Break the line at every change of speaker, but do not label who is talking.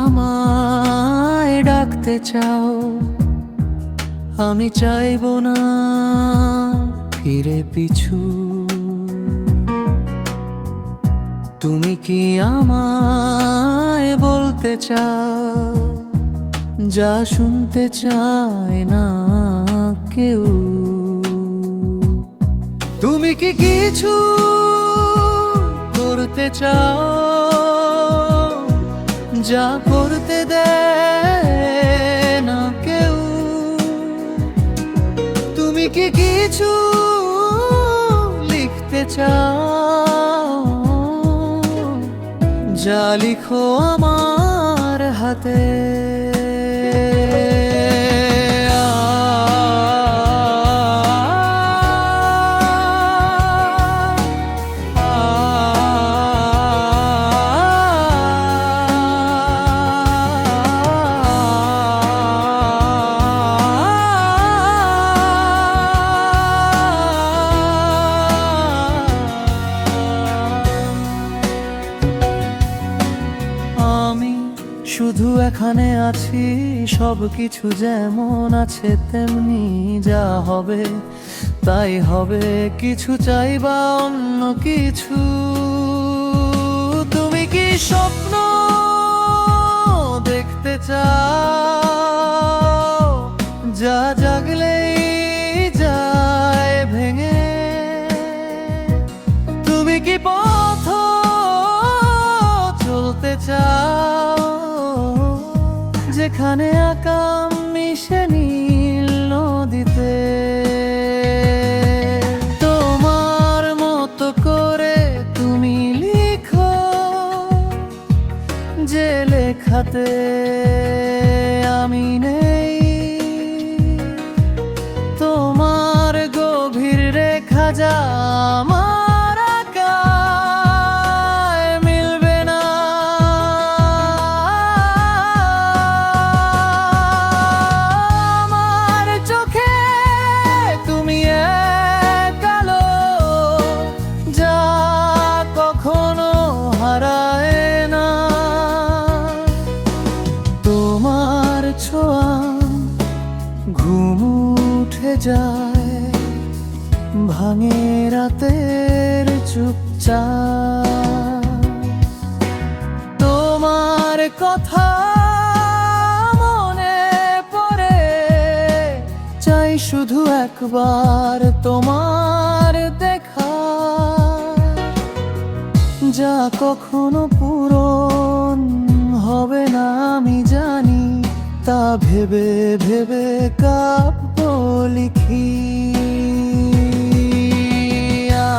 আমায় ডাকতে চাও, আমি চাইব না ফিরে পিছু। তুমি কি আমায় বলতে চাও, যা শুনতে চায় না কেউ? তুমি কি কিছু করতে চাও? যা করতে দেয় না কেউ। তুমি কি কিছু লিখতে চাও? যা লিখো আমার হাতে। শুধু এখানে আছি সব কিছু যেমন আছে তেমনি যা হবে তাই হবে। কিছু চাইবা অন্য কিছু। তুমি কি স্বপ্ন দেখতে চাও? যা জাগলেই যায় ভেঙে। তুমি কি পথ যেখানে আকাম মিশে নীল নদীতে। তোমার মতো করে তুমি লিখো যে লেখাতে আমি নেই যায় ভাঙে রাতের চুপচাপ। তোমার কথা মনে পড়ে, চাই শুধু একবার তোমার দেখা। যা কখনো পূরণ হবে না আমি জানি তা ভেবে ভেবে কাব্য লিখি। আ